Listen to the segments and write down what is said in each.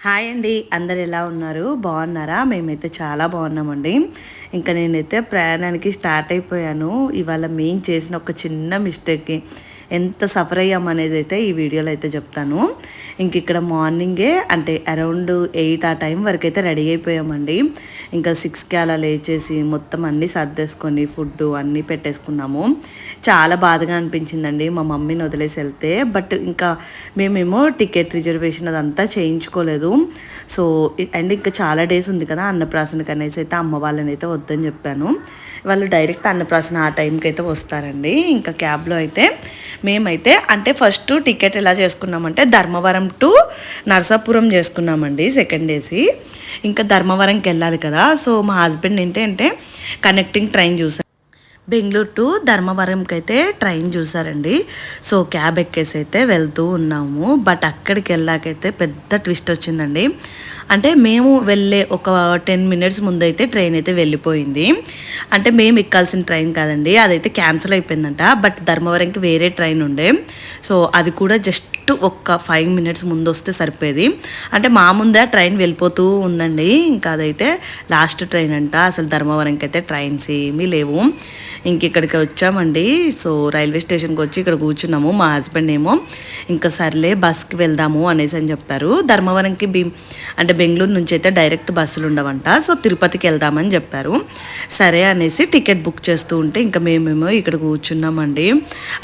Hi అండి. అందరు ఎలా ఉన్నారు? బాగున్నారా? మేమైతే చాలా బాగున్నామండి. ఇంకా నేనైతే ప్రయాణానికి స్టార్ట్ అయిపోయాను. ఇవాళ మేము చేసిన ఒక చిన్న మిస్టేక్కి ఎంత సఫర్ అయ్యామనేది అయితే ఈ వీడియోలో అయితే చెప్తాను. ఇంక ఇక్కడ మార్నింగే అంటే అరౌండ్ ఎయిట్ ఆ టైం వరకు అయితే రెడీ అయిపోయామండి. ఇంకా సిక్స్కి అలా లేచేసి మొత్తం అన్నీ సర్దేసుకొని ఫుడ్ అన్నీ పెట్టేసుకున్నాము. చాలా బాధగా అనిపించిందండి మా మమ్మీని వదిలేసి వెళ్తే. బట్ ఇంకా మేమేమో టికెట్ రిజర్వేషన్ అదంతా చేయించుకోలేదు. సో అండ్ ఇంకా చాలా డేస్ ఉంది కదా అన్నప్రాసనకి అనేసి అయితే అమ్మ వాళ్ళని అయితే వద్దని చెప్పాను. వాళ్ళు డైరెక్ట్ అన్నప్రాసన ఆ టైంకి అయితే వస్తారండి. ఇంకా క్యాబ్లో అయితే మేమైతే అంటే ఫస్ట్ టికెట్ ఎలా చేసుకున్నామంటే ధర్మవరం టు నరసాపురం చేసుకున్నామండి సెకండ్ డేసి ఇంకా ధర్మవరంకి వెళ్ళాలి కదా. సో మా హస్బెండ్ ఏంటంటే కనెక్టింగ్ ట్రైన్ చూసాను బెంగళూరు టు ధర్మవరంకి అయితే ట్రైన్ చూసారండి సో క్యాబ్ ఎక్కేసి అయితే వెళ్తూ ఉన్నాము. బట్ అక్కడికి వెళ్ళాకైతే పెద్ద ట్విస్ట్ వచ్చిందండి. అంటే మేము వెళ్ళే ఒక టెన్ మినిట్స్ ముందైతే ట్రైన్ అయితే వెళ్ళిపోయింది. అంటే మేము ఎక్కాల్సిన ట్రైన్ కాదండి. అదైతే క్యాన్సిల్ అయిపోయిందంట. బట్ ధర్మవరంకి వేరే ట్రైన్ ఉండే. సో అది కూడా జస్ట్ ఒక్క ఫైవ్ మినిట్స్ ముందు వస్తే సరిపోయేది. అంటే మా ముందే ట్రైన్ వెళ్ళిపోతూ ఉందండి. ఇంకా అదైతే లాస్ట్ ట్రైన్ అంట. అసలు ధర్మవరంకి అయితే ట్రైన్స్ ఏమీ లేవు. ఇంక ఇక్కడికి వచ్చామండి. సో రైల్వే స్టేషన్కి వచ్చి ఇక్కడ కూర్చున్నాము. మా హస్బెండ్ ఏమో ఇంకా సర్లే బస్కి వెళ్దాము అనేసి అని చెప్పారు. ధర్మవరంకి బీ అంటే బెంగళూరు నుంచి అయితే డైరెక్ట్ బస్సులు ఉండవంట. సో తిరుపతికి వెళ్దామని చెప్పారు. సరే అనేసి టికెట్ బుక్ చేస్తూ ఉంటే ఇంకా మేమేమో ఇక్కడ కూర్చున్నామండి.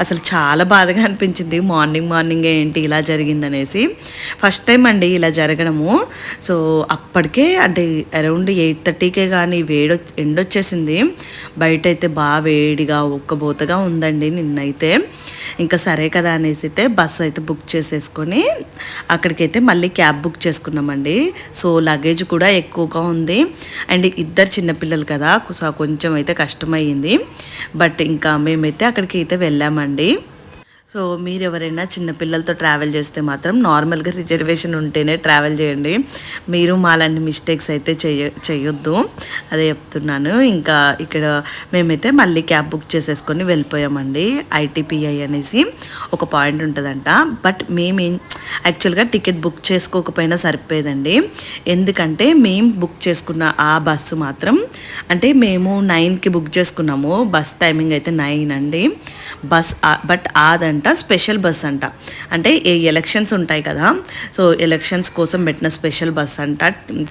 అసలు చాలా బాధగా అనిపించింది. మార్నింగ్ మార్నింగ్ ఏంటి ఇలా జరిగిందనేసి ఫస్ట్ టైం అండి ఇలా జరగడము. సో అప్పటికే అంటే అరౌండ్ ఎయిట్ థర్టీకే కానీ వేడి ఎండొచ్చేసింది. బయట అయితే బాగా వేడిగా ఒక్కబోతగా ఉందండి నిన్నైతే. ఇంకా సరే కదా అనేసి అయితే బస్సు అయితే బుక్ చేసేసుకొని అక్కడికైతే మళ్ళీ క్యాబ్ బుక్ చేసుకున్నామండి. సో లగేజ్ కూడా ఎక్కువగా ఉంది. అండ్ ఇద్దరు చిన్నపిల్లలు కదా కొంచెం అయితే కష్టమయ్యింది. బట్ ఇంకా మేమైతే అక్కడికి అయితే వెళ్ళామండి. సో మీరు ఎవరైనా చిన్నపిల్లలతో ట్రావెల్ చేస్తే మాత్రం నార్మల్గా రిజర్వేషన్ ఉంటేనే ట్రావెల్ చేయండి. మీరు మాలాంటి మిస్టేక్స్ అయితే చేయ చేయొద్దు. అదే చెప్తున్నాను. ఇంకా ఇక్కడ మేమైతే మళ్ళీ క్యాబ్ బుక్ చేసేసుకొని వెళ్ళిపోయామండి. ఐటీపీఐ అనేసి ఒక పాయింట్ ఉంటుందంట. బట్ మేము యాక్చువల్గా టికెట్ బుక్ చేసుకోకపోయినా సరిపోయేదండి. ఎందుకంటే మేము బుక్ చేసుకున్న ఆ బస్సు మాత్రం అంటే మేము నైన్కి బుక్ చేసుకున్నాము. బస్ టైమింగ్ అయితే నైన్ అండి. బస్ బట్ అదంట స్పెషల్ బస్ అంట. అంటే ఏ ఎలక్షన్స్ ఉంటాయి కదా సో ఎలక్షన్స్ కోసం పెట్టిన స్పెషల్ బస్ అంట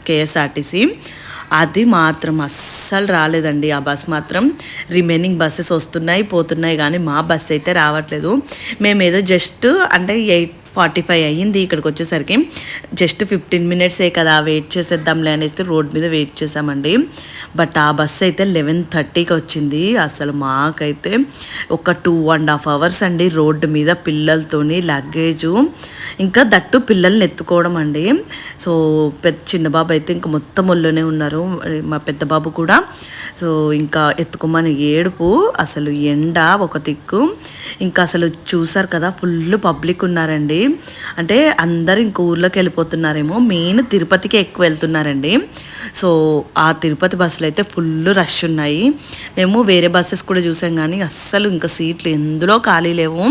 కేఎస్ఆర్టీసీ అది మాత్రం అస్సలు రాలేదండి. ఆ బస్ మాత్రం రిమైనింగ్ బస్సెస్ వస్తున్నాయి పోతున్నాయి కానీ మా బస్ అయితే రావట్లేదు. మేము ఏదో జస్ట్ అంటే ఎయిట్ ఫార్టీ ఫైవ్ అయ్యింది ఇక్కడికి వచ్చేసరికి జస్ట్ ఫిఫ్టీన్ మినిట్సే కదా వెయిట్ చేసేద్దాంలే అనేసి రోడ్ మీద వెయిట్ చేసామండి బట్ ఆ బస్సు అయితే లెవెన్ థర్టీకి వచ్చింది. అసలు మాకైతే ఒక టూ అండ్ హాఫ్ అవర్స్ అండి రోడ్డు మీద పిల్లలతోని లగేజు ఇంకా దట్టు పిల్లల్ని ఎత్తుకోవడం అండి. సో పెద్ద చిన్న బాబు అయితే ఇంకా మొత్తం ఒళ్ళోనే ఉన్నారు. మా పెద్ద బాబు కూడా. సో ఇంకా ఎత్తుకోమని ఏడుపు అసలు ఎండ ఒక దిక్కు. ఇంకా అసలు చూసారు కదా ఫుల్ పబ్లిక్ ఉన్నారండి. అంటే అందరు ఇంక ఊర్లోకి వెళ్ళిపోతున్నారేమో. మెయిన్ తిరుపతికి ఎక్కువ వెళ్తున్నారండి. సో ఆ తిరుపతి బస్సులు అయితే ఫుల్ రష్ ఉన్నాయి. మేము వేరే బస్సెస్ కూడా చూసాం కానీ అస్సలు ఇంకా సీట్లు ఎందులో ఖాళీ లేవు.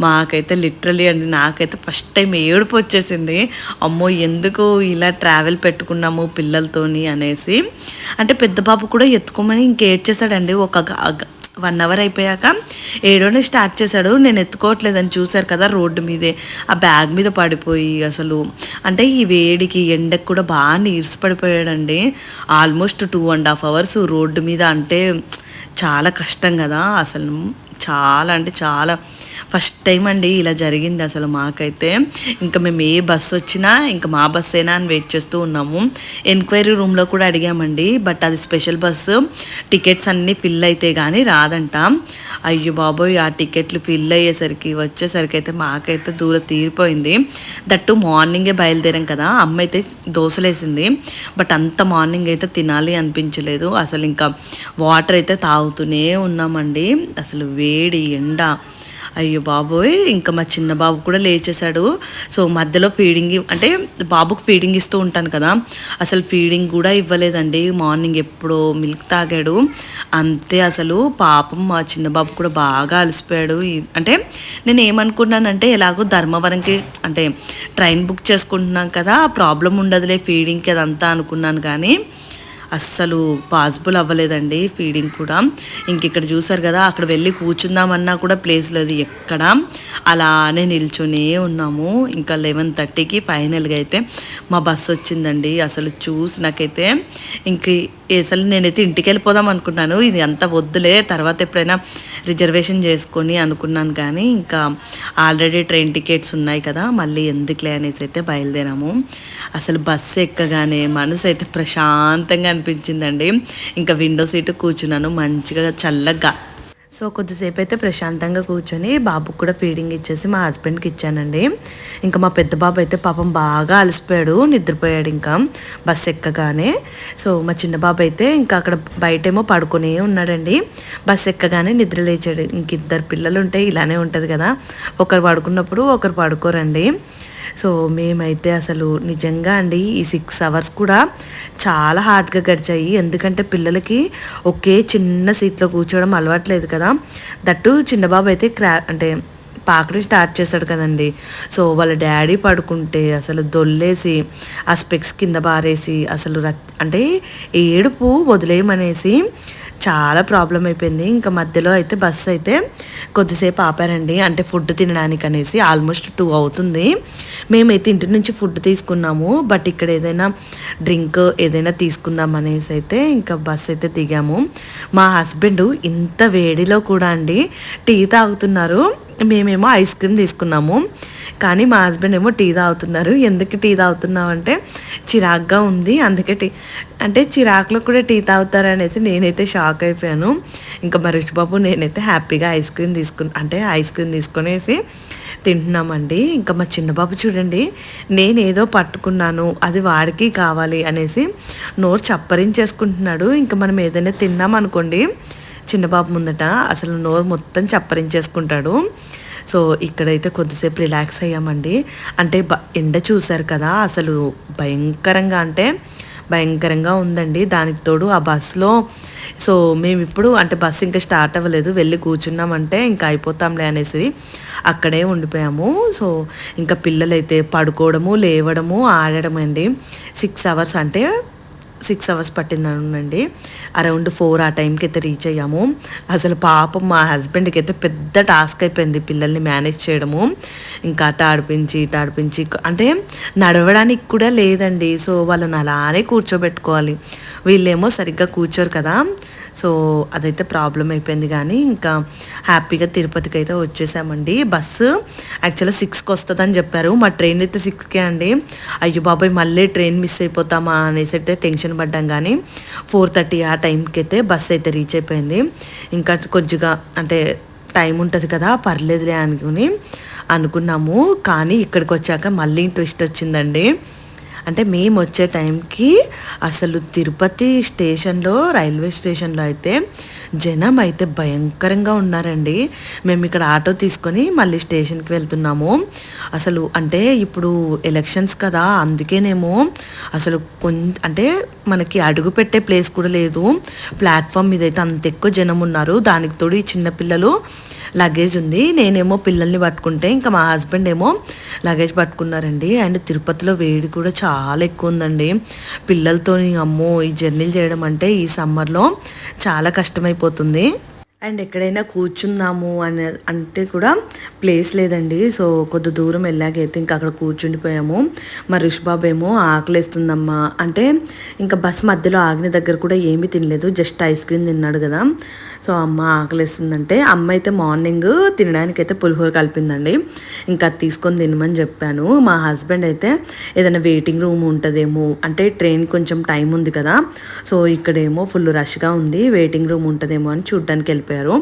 మాకైతే లిటరలీ అండి నాకైతే ఫస్ట్ టైం ఏడుపు వచ్చేసింది. అమ్మో ఎందుకు ఇలా ట్రావెల్ పెట్టుకున్నాము పిల్లలతోని అనేసి. అంటే పెద్ద బాబు కూడా ఎత్తుకోమని ఇంకేడ్చేసాడండి ఒక వన్ అవర్ అయిపోయాక ఏడోనే స్టార్ట్ చేశాడు. నేను ఎత్తుకోవట్లేదని చూశారు కదా రోడ్డు మీదే. ఆ బ్యాగ్ మీద పడిపోయి అసలు. అంటే ఈ వేడికి ఎండకు కూడా బాగా నీరస పడిపోయాడండి. Almost two and half hours road మీద అంటే చాలా కష్టం కదా అసలు. చాలా అంటే చాలా. ఫస్ట్ టైం అండి ఇలా జరిగింది అసలు మాకైతే. ఇంకా మేము ఏ బస్సు వచ్చినా ఇంకా మా బస్ అయినా అని వెయిట్ చేస్తూ ఉన్నాము. ఎంక్వైరీ రూమ్లో కూడా అడిగామండి బట్ అది స్పెషల్ బస్సు టికెట్స్ అన్నీ ఫిల్ అయితే కానీ రాదంట. అయ్యో బాబోయ్ ఆ టికెట్లు ఫిల్ అయ్యేసరికి వచ్చేసరికి అయితే మాకైతే దూరం తీరిపోయింది. దట్టు మార్నింగే బయలుదేరాం కదా అమ్మ అయితే దోశలేసింది బట్ అంత మార్నింగ్ అయితే తినాలి అనిపించలేదు. అసలు ఇంకా వాటర్ అయితే తాగుతూనే ఉన్నామండి. అసలు వేడి ఎండ. అయ్యో బాబోయ్ ఇంకా మా చిన్న బాబు కూడా లేచేశాడు. సో మధ్యలో ఫీడింగ్ అంటే బాబుకు ఫీడింగ్ ఇస్తూ ఉంటాను కదా. అసలు ఫీడింగ్ కూడా ఇవ్వలేదండి. మార్నింగ్ ఎప్పుడో మిల్క్ తాగాడు. అంతే అసలు పాపం మా చిన్న బాబు కూడా బాగా అలసిపోయాడు. అంటే నేను ఏమనుకున్నానంటే ఎలాగో ధర్మవరంకి అంటే ట్రైన్ బుక్ చేసుకుంటున్నాం కదా ప్రాబ్లం ఉండదులే ఫీడింగ్కి అదంతా అనుకున్నాను కానీ అస్సలు పాసిబుల్ అవ్వలేదండి ఫీడింగ్ కూడా. ఇంక ఇక్కడ చూసారు కదా అక్కడ వెళ్ళి కూర్చుందామన్నా కూడా ప్లేస్ లేదు ఎక్కడ. అలానే నిల్చునే ఉన్నాము. ఇంకా లెవెన్ థర్టీకి ఫైనల్గా అయితే మా బస్సు వచ్చిందండి. అసలు చూసి నాకైతే ఇంక అసలు నేనైతే ఇంటికి వెళ్ళిపోదాం అనుకున్నాను. ఇది అంత వద్దులే తర్వాత ఎప్పుడైనా రిజర్వేషన్ చేసుకొని అనుకున్నాను కానీ ఇంకా ఆల్రెడీ ట్రైన్ టికెట్స్ ఉన్నాయి కదా మళ్ళీ ఎందుకులే అనేసి అయితే బయలుదేరాము. అసలు బస్సు ఎక్కగానే మనసు అయితే ప్రశాంతంగా అనిపించిందండి. ఇంకా విండో సీటు కూర్చున్నాను మంచిగా చల్లగా సో కొద్దిసేపు అయితే ప్రశాంతంగా కూర్చొని బాబుకు కూడా ఫీడింగ్ ఇచ్చేసి మా హస్బెండ్కి ఇచ్చానండి. ఇంకా మా పెద్ద బాబు అయితే పాపం బాగా అలసిపోయాడు నిద్రపోయాడు ఇంకా బస్ ఎక్కగానే. సో మా చిన్న బాబు అయితే ఇంకా అక్కడ బయటేమో పడుకునే ఉన్నాడండి. బస్ ఎక్కగానే నిద్ర లేచాడు. ఇంక ఇద్దరు పిల్లలు ఉంటే ఇలానే ఉంటుంది కదా. ఒకరు పడుకున్నప్పుడు ఒకరు పడుకోరండి. సో మేమైతే అసలు నిజంగా అండి ఈ సిక్స్ అవర్స్ కూడా చాలా హార్డ్గా గడిచాయి. ఎందుకంటే పిల్లలకి ఒకే చిన్న సీట్లో కూర్చోవడం అలవాట్లేదు కదా. దట్టు చిన్నబాబు అయితే క్రా అంటే పాకడం స్టార్ట్ చేస్తాడు కదండి. సో వాళ్ళ డాడీ పడుకుంటే అసలు దొల్లేసి ఆ స్పెక్స్ కింద బారేసి అసలు అంటే ఏడుపు వదిలేయమనేసి చాలా ప్రాబ్లం అయిపోయింది. ఇంకా మధ్యలో అయితే బస్సు అయితే కొద్దిసేపు ఆపారండి. అంటే ఫుడ్ తినడానికి అనేసి ఆల్మోస్ట్ టూ అవుతుంది. మేమైతే ఇంటి నుంచి ఫుడ్ తీసుకున్నాము. బట్ ఇక్కడ ఏదైనా డ్రింక్ ఏదైనా తీసుకుందాం అనేసి అయితే ఇంకా బస్ అయితే దిగాము. మా హస్బెండ్ ఇంత వేడిలో కూడా అండి టీ తాగుతున్నారు. మేమేమో ఐస్ క్రీమ్ తీసుకున్నాము. కానీ మా హస్బెండ్ ఏమో టీ తాగుతున్నారు. ఎందుకు టీ తాగుతున్నావు అంటే చిరాగ్గా ఉంది. అందుకే టీ అంటే చిరాకులో కూడా టీ తాగుతారు అనేసి నేనైతే షాక్ అయిపోయాను. ఇంకా మరీష్ బాబు నేనైతే హ్యాపీగా ఐస్ క్రీమ్ తీసుకుని అంటే ఐస్ క్రీమ్ తీసుకునేసి తింటున్నామండి. ఇంకా మా చిన్నబాబు చూడండి నేను ఏదో పట్టుకున్నాను అది వాడికి కావాలి అనేసి నోరు చప్పరించేసుకుంటున్నాడు. ఇంకా మనం ఏదైనా తిన్నాం అనుకోండి చిన్నబాబు ముందట అసలు నోరు మొత్తం చప్పరించేసుకుంటాడు. సో ఇక్కడైతే కొద్దిసేపు రిలాక్స్ అయ్యామండి. అంటే బ ఎండ చూశారు కదా అసలు భయంకరంగా అంటే భయంకరంగా ఉందండి. దానికి తోడు ఆ బస్సులో సో మేము ఇప్పుడు అంటే బస్సు ఇంకా స్టార్ట్ అవ్వలేదు. వెళ్ళి కూర్చున్నామంటే ఇంకా అయిపోతాంలే అనేసి అక్కడే ఉండిపోయాము. సో ఇంకా పిల్లలైతే పడుకోవడము లేవడము ఆడడం అండి సిక్స్ అవర్స్ అంటే సిక్స్ అవర్స్ పట్టిందనండి అరౌండ్ ఫోర్ ఆ టైంకి అయితే రీచ్ అయ్యాము. అసలు పాపం మా హస్బెండ్కి అయితే పెద్ద టాస్క్ అయిపోయింది పిల్లల్ని మేనేజ్ చేయడము. ఇంకా అట ఆడిపించి ఇట ఆడిపించి అంటే నడవడానికి కూడా లేదండి. సో వాళ్ళని అలానే కూర్చోబెట్టుకోవాలి. వీళ్ళేమో సరిగ్గా కూర్చోరు కదా. సో అదైతే ప్రాబ్లం అయిపోయింది కానీ ఇంకా హ్యాపీగా తిరుపతికి అయితే వచ్చేసామండి. బస్సు యాక్చువల్గా సిక్స్కి వస్తుందని చెప్పారు. మా ట్రైన్ అయితే సిక్స్కే అండి. అయ్యో బాబాయ్ మళ్ళీ ట్రైన్ మిస్ అయిపోతామా అనేసి అయితే టెన్షన్ పడ్డాం కానీ ఫోర్ థర్టీ ఆ టైంకి అయితే బస్సు అయితే రీచ్ అయిపోయింది. ఇంకా కొద్దిగా అంటే టైం ఉంటుంది కదా పర్లేదులే అనుకుని అనుకున్నాము. కానీ ఇక్కడికి వచ్చాక మళ్ళీ ట్విస్ట్ వచ్చిందండి. అంటే మేము వచ్చే టైంకి అసలు తిరుపతి స్టేషన్లో రైల్వే స్టేషన్లో అయితే జనం అయితే భయంకరంగా ఉన్నారండి. మేము ఇక్కడ ఆటో తీసుకొని మళ్ళీ స్టేషన్కి వెళ్తున్నాము. అసలు అంటే ఇప్పుడు ఎలక్షన్స్ కదా అందుకేనేమో అసలు కొంచెం అంటే మనకి అడుగు పెట్టే ప్లేస్ కూడా లేదు. ప్లాట్ఫామ్ మీద అయితే అంత ఎక్కువ జనం ఉన్నారు. దానికి తోడు ఈ చిన్నపిల్లలు లగేజ్ ఉంది. నేనేమో పిల్లల్ని పట్టుకుంటే ఇంకా మా హస్బెండ్ ఏమో లగేజ్ పట్టుకున్నారండి. అండ్ తిరుపతిలో వేడి కూడా చాలా ఎక్కువ ఉందండి. పిల్లలతో అమ్మో ఈ జర్నీలు చేయడం అంటే ఈ సమ్మర్లో చాలా కష్టమైపోతుంది. అండ్ ఎక్కడైనా కూర్చుందాము అని అంటే కూడా ప్లేస్ లేదండి. సో కొద్ది దూరం వెళ్ళాకైతే ఇంకా అక్కడ కూర్చుండిపోయాము. మరి రిషిబాబు ఏమో ఆకలేస్తుందమ్మా. అంటే ఇంకా బస్ మధ్యలో ఆగిన దగ్గర కూడా ఏమీ తినలేదు. జస్ట్ ఐస్ క్రీమ్ తిన్నాడు కదా. సో అమ్మ ఆకలిస్తుందంటే అమ్మ అయితే మార్నింగ్ తినడానికి అయితే పులిహోర కలిపిందండి. ఇంకా అది తీసుకొని తినమని చెప్పాను. మా హస్బెండ్ అయితే ఏదైనా వెయిటింగ్ రూమ్ ఉంటుందేమో అంటే ట్రైన్ కొంచెం టైం ఉంది కదా సో ఇక్కడేమో ఫుల్ రష్గా ఉంది వెయిటింగ్ రూమ్ ఉంటుందేమో అని చూడ్డానికి వెళ్ళిపోయారు.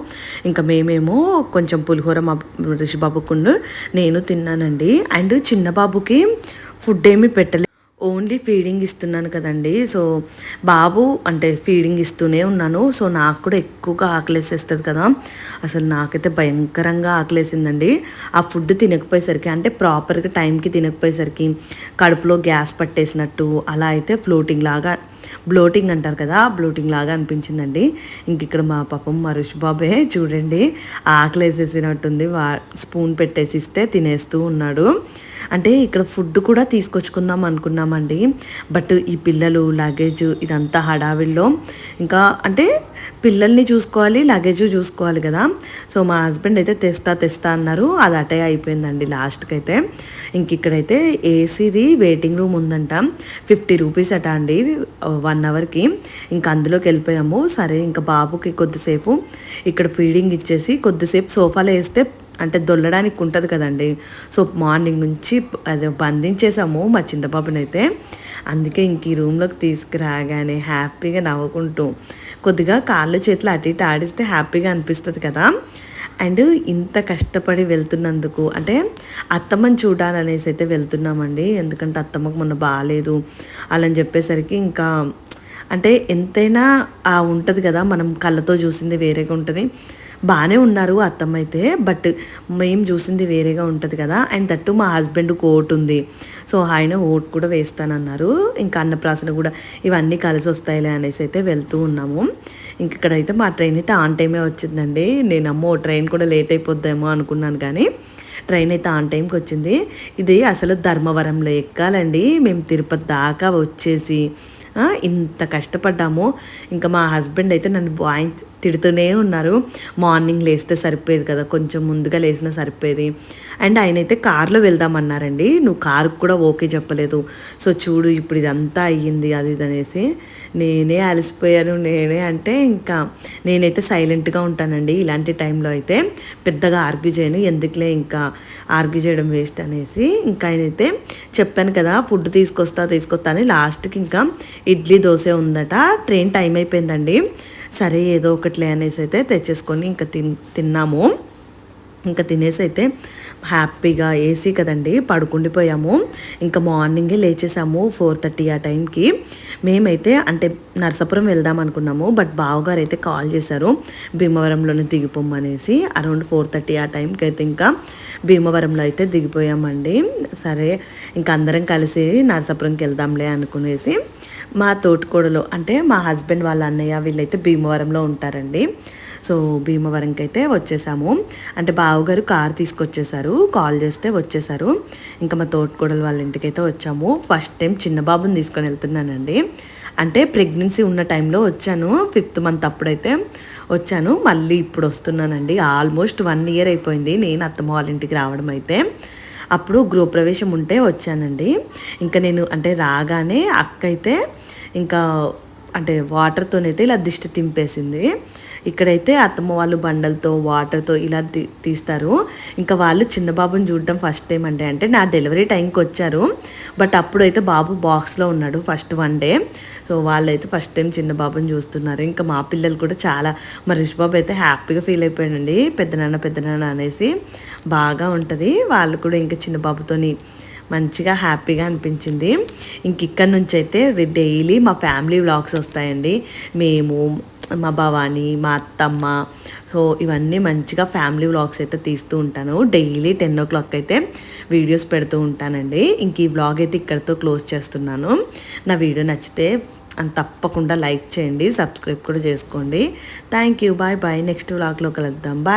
ఇంకా మేమేమో కొంచెం పులిహోర మా రిషిబాబుకుండు నేను తిన్నానండి. అండ్ చిన్న బాబుకి ఫుడ్ ఏమీ పెట్టలేదు ఓన్లీ ఫీడింగ్ ఇస్తున్నాను కదండి. సో బాబు అంటే ఫీడింగ్ ఇస్తూనే ఉన్నాను. సో నాకు కూడా ఎక్కువగా ఆకలేసేస్తుంది కదా. అసలు నాకైతే భయంకరంగా ఆకలేసిందండి. ఆ ఫుడ్ తినకపోయేసరికి అంటే ప్రాపర్గా టైంకి తినకపోయేసరికి కడుపులో గ్యాస్ పట్టేసినట్టు అలా అయితే ఫ్లోటింగ్ లాగా బ్లోటింగ్ అంటారు కదా బ్లోటింగ్ లాగా అనిపించిందండి. ఇంక ఇక్కడ మా పాపం మరుష్ బాబే చూడండి ఆకలేసేసినట్టుంది. వా స్పూన్ పెట్టేసి ఇస్తే తినేస్తూ ఉన్నాడు. అంటే ఇక్కడ ఫుడ్ కూడా తీసుకొచ్చుకుందాం అనుకున్నాం అనుకున్నామండి బట్ ఈ పిల్లలు లగేజ్ ఇదంతా హడావిల్లో ఇంకా అంటే పిల్లల్ని చూసుకోవాలి లగేజ్ చూసుకోవాలి కదా. సో మా హస్బెండ్ అయితే తెస్తా తెస్తా అన్నారు. అది అటే అయిపోయిందండి లాస్ట్కి అయితే ఇంక ఇక్కడైతే ఏసీది వెయిటింగ్ రూమ్ ఉందంట. ఫిఫ్టీ రూపీస్ అట అండి వన్ అవర్కి ఇంకా అందులోకి వెళ్ళిపోయాము. సరే ఇంకా బాబుకి కొద్దిసేపు ఇక్కడ ఫీడింగ్ ఇచ్చేసి కొద్దిసేపు సోఫాలో వేస్తే అంటే దొల్లడానికి ఉంటుంది కదండి. సో మార్నింగ్ నుంచి అది బంధించేసాము మా చిన్నబాబుని అయితే అందుకే ఇంక ఈ రూమ్లోకి తీసుకురాగానే హ్యాపీగా నవ్వుకుంటూ కొద్దిగా కాళ్ళు చేతులు అటు ఇటు ఆడిస్తే హ్యాపీగా అనిపిస్తుంది కదా. అండ్ ఇంత కష్టపడి వెళ్తున్నందుకు అంటే అత్తమ్మని చూడాలనేసి అయితే వెళ్తున్నామండి. ఎందుకంటే అత్తమ్మకు మొన్న బాగాలేదు అలా అని చెప్పేసరికి ఇంకా అంటే ఎంతైనా ఉంటుంది కదా మనం కళ్ళతో చూసింది వేరేగా ఉంటుంది. బాగానే ఉన్నారు అత్తమ్మ అయితే బట్ మేము చూసింది వేరేగా ఉంటుంది కదా అండ్ తట్టు మా హస్బెండ్ కోట్ ఉంది. సో ఆయన ఓట్ కూడా వేస్తానన్నారు. ఇంకా అన్నప్రాసన కూడా ఇవన్నీ కలిసి వస్తాయిలే అనేసి అయితే వెళ్తూ ఉన్నాము. ఇంక ఇక్కడైతే మా ట్రైన్ అయితే ఆన్ టైమే వచ్చిందండి. నేను అమ్మో ట్రైన్ కూడా లేట్ అయిపోద్దేమో అనుకున్నాను కానీ ట్రైన్ అయితే ఆన్ టైంకి వచ్చింది. ఇది అసలు ధర్మవరంలో ఎక్కాలండి మేము తిరుపతి దాకా వచ్చేసి ఇంత కష్టపడ్డాము. ఇంకా మా హస్బెండ్ అయితే నన్ను బాయ్ తిడుతూనే ఉన్నారు. మార్నింగ్ లేస్తే సరిపోయేది కదా కొంచెం ముందుగా లేచినా సరిపోయేది. అండ్ ఆయన అయితే కార్లో వెళ్దామన్నారండి. నువ్వు కారుకు కూడా ఓకే చెప్పలేదు. సో చూడు ఇప్పుడు ఇదంతా అయ్యింది అది ఇది అనేసి. నేనే అలసిపోయాను నేనే అంటే ఇంకా నేనైతే సైలెంట్గా ఉంటానండి. ఇలాంటి టైంలో అయితే పెద్దగా ఆర్గ్యూ చేయను. ఎందుకులే ఇంకా ఆర్గ్యూ చేయడం వేస్ట్ అనేసి ఇంకా ఆయనైతే చెప్పాను కదా ఫుడ్ తీసుకొస్తా తీసుకొస్తా అని. లాస్ట్కి ఇంకా ఇడ్లీ దోశ ఉందట. ట్రైన్ టైం అయిపోయిందండి. సరే ఏదో ఒకటిలే అనేసి అయితే తెచ్చేసుకొని ఇంకా తిన్ తిన్నాము. ఇంకా తినేసి అయితే హ్యాపీగా ఏసీ కదండి పడుకుండిపోయాము. ఇంకా మార్నింగే లేచేసాము ఫోర్ థర్టీ ఆ టైంకి. మేమైతే అంటే నరసాపురం వెళ్దాం అనుకున్నాము బట్ బావగారు అయితే కాల్ చేశారు భీమవరంలోనే దిగిపోమనేసి అరౌండ్ ఫోర్ థర్టీ ఆ టైంకి అయితే ఇంకా భీమవరంలో అయితే దిగిపోయామండి. సరే ఇంకా అందరం కలిసి నరసాపురంకి వెళ్దాంలే అనుకునేసి మా తోటికోడలు అంటే మా హస్బెండ్ వాళ్ళ అన్నయ్య వీళ్ళైతే భీమవరంలో ఉంటారండి. సో భీమవరంకి అయితే వచ్చేసాము. అంటే బావగారు కార్ తీసుకొచ్చేసారు. కాల్ చేస్తే వచ్చేసారు. ఇంకా మా తోటికోడలు వాళ్ళ ఇంటికి అయితే వచ్చాము. ఫస్ట్ టైం చిన్న బాబుని తీసుకొని వెళ్తున్నానండి. అంటే ప్రెగ్నెన్సీ ఉన్న టైంలో వచ్చాను. ఫిఫ్త్ మంత్ అప్పుడైతే వచ్చాను. మళ్ళీ ఇప్పుడు వస్తున్నానండి. ఆల్మోస్ట్ వన్ ఇయర్ అయిపోయింది. నేను అత్తమ్మ వాళ్ళ ఇంటికి రావడం అయితే. అప్పుడు గృహప్రవేశం ఉంటే వచ్చానండి. ఇంకా నేను అంటే రాగానే అక్క అయితే ఇంకా అంటే వాటర్తోనైతే ఇలా దిష్టి తింపేసింది. ఇక్కడైతే అత్తమ్మ వాళ్ళు బండలతో వాటర్తో ఇలా తీస్తారు. ఇంకా వాళ్ళు చిన్న బాబుని చూడడం ఫస్ట్ టైం అంటే అంటే నా డెలివరీ టైంకి వచ్చారు. బట్ అప్పుడైతే బాబు బాక్స్లో ఉన్నాడు ఫస్ట్ వన్ డే సో వాళ్ళైతే ఫస్ట్ టైం చిన్న బాబుని చూస్తున్నారు. ఇంకా మా పిల్లలు కూడా చాలా మరి రిషిబాబు అయితే హ్యాపీగా ఫీల్ అయిపోయాడండి. పెద్దనాన్న పెద్దనాన్న అనేసి బాగా ఉంటుంది. వాళ్ళు కూడా ఇంకా చిన్న బాబుతోని మంచిగా హ్యాపీగా అనిపించింది. ఇంక ఇక్కడ నుంచి అయితే డైలీ మా ఫ్యామిలీ వ్లాగ్స్ వస్తాయండి. మేము మా భవాని మా అత్తమ్మ. సో ఇవన్నీ మంచిగా ఫ్యామిలీ వ్లాగ్స్ అయితే తీస్తూ ఉంటాను. డైలీ టెన్ ఓ క్లాక్ అయితే వీడియోస్ పెడుతూ ఉంటానండి. ఇంక ఈ వ్లాగ్ అయితే ఇక్కడితో క్లోజ్ చేస్తున్నాను. నా వీడియో నచ్చితే తప్పకుండా లైక్ చేయండి సబ్స్క్రైబ్ కూడా చేసుకోండి. Thank you. Bye bye. Next వ్లాగ్లో కలుద్దాం. బాయ్.